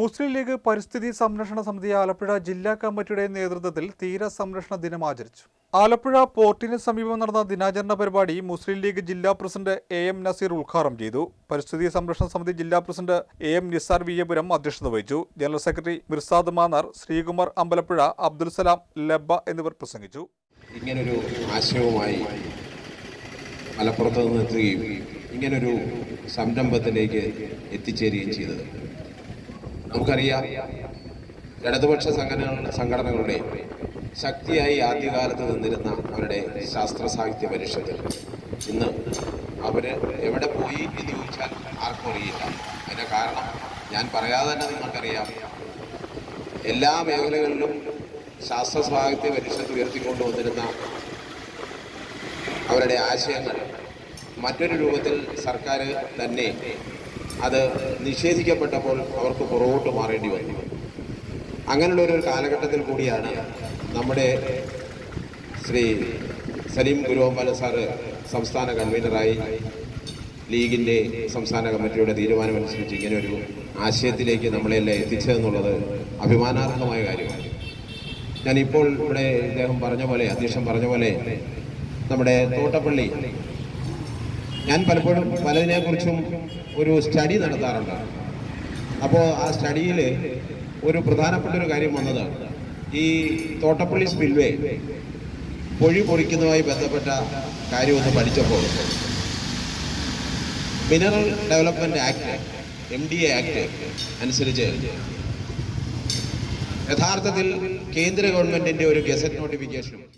മുസ്ലിം league പരിസ്ഥിതി സംരക്ഷണ സമിതി ആലപ്പുഴ ജില്ലാ കമ്മിറ്റിയുടെ നേതൃത്വത്തിൽ തീര സംരക്ഷണ ദിനം ആചരിച്ചു. ആലപ്പുഴ പോർട്ടിന് സമീപം നടന്ന ദിനാചരണ പരിപാടി മുസ്ലിം ലീഗ് ജില്ലാ പ്രസിഡന്റ് എ എം നസീർ ഉദ്ഘാടനം ചെയ്തു. പരിസ്ഥിതി സംരക്ഷണ സമിതി ജില്ലാ president A M Nisar Viyapuram അധ്യക്ഷത വഹിച്ചു. ജനറൽ സെക്രട്ടറി മിർസാദ് മാന്നാർ ശ്രീകുമാർ അമ്പലപ്പുഴ അബ്ദുൽ സലാം ലബ്ബ എന്നിവർ പ്രസംഗിച്ചു. ഇങ്ങനൊരു ആശയവുമായി മലപ്പുറത്ത് നിന്ന് ഇങ്ങനൊരു സംരംഭത്തിലേക്ക് എത്തിച്ചേരുകയും ചെയ്തത്. നമുക്കറിയാം. ഇടതുപക്ഷ സംഘടന സംഘടനകളുടെ ശക്തിയായി ആദ്യകാലത്ത് നിന്നിരുന്ന അവരുടെ ശാസ്ത്ര സാഹിത്യ പരിഷത്ത് ഇന്ന് അവർ എവിടെ പോയി എന്ന് ചോദിച്ചാൽ ആർക്കും അറിയില്ല. അതിന്റെ കാരണം ഞാൻ പറയാതെ തന്നെ നിങ്ങൾക്കറിയാം. എല്ലാ മേഖലകളിലും ശാസ്ത്ര സാഹിത്യ പരിഷത്ത് ഉയർത്തിക്കൊണ്ടുവന്നിരുന്ന അവരുടെ ആശയങ്ങൾ മറ്റൊരു രൂപത്തിൽ സർക്കാർ തന്നെ അത് നിഷേധിക്കപ്പെട്ടപ്പോൾ അവർക്ക് പുറകോട്ട് മാറേണ്ടി വന്നു. അങ്ങനെയുള്ള ഒരു കാലഘട്ടത്തിൽ കൂടിയാണ് നമ്മുടെ ശ്രീ സലീം ഗുരുവമ്പല സാറ് സംസ്ഥാന കൺവീനറായി ലീഗിന്റെ സംസ്ഥാന കമ്മിറ്റിയുടെ തീരുമാനമനുസരിച്ച് ഇങ്ങനെ ഒരു ആശയത്തിലേക്ക് നമ്മളെല്ലാം എത്തിച്ചതെന്നുള്ളത് അഭിമാനാർഹമായ കാര്യമാണ്. ഞാനിപ്പോൾ ഇവിടെ ഇദ്ദേഹം പറഞ്ഞ പോലെ അധ്യക്ഷൻ പറഞ്ഞ പോലെ നമ്മുടെ തോട്ടപ്പള്ളി ഞാൻ പലപ്പോഴും പലതിനെക്കുറിച്ചും ഒരു സ്റ്റഡി നടത്താറുണ്ട്. അപ്പോൾ ആ സ്റ്റഡിയിൽ ഒരു പ്രധാനപ്പെട്ട ഒരു കാര്യം വന്നത് ഈ തോട്ടപ്പള്ളി സ്പിൽവേ പൊഴി പൊറിക്കുന്നതുമായി ബന്ധപ്പെട്ട കാര്യമൊന്ന് പഠിച്ചപ്പോൾ mineral development act M D A act അനുസരിച്ച് യഥാർത്ഥത്തിൽ കേന്ദ്ര ഗവൺമെന്റിന്റെ ഒരു ഗസറ്റ് നോട്ടിഫിക്കേഷനും